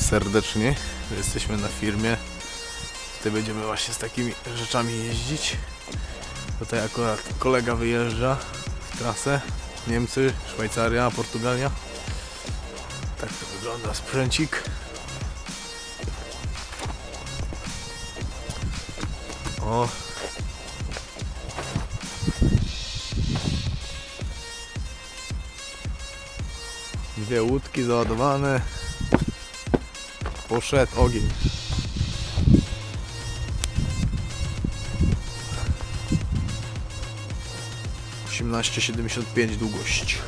serdecznie. Jesteśmy na firmie. Tutaj będziemy właśnie z takimi rzeczami jeździć. Tutaj akurat kolega wyjeżdża w trasę. Niemcy, Szwajcaria, Portugalia. Tak to wygląda sprzęcik. O. Dwie łódki załadowane. Poszedł ogień. Osiemnaście siedemdziesiąt pięć długość.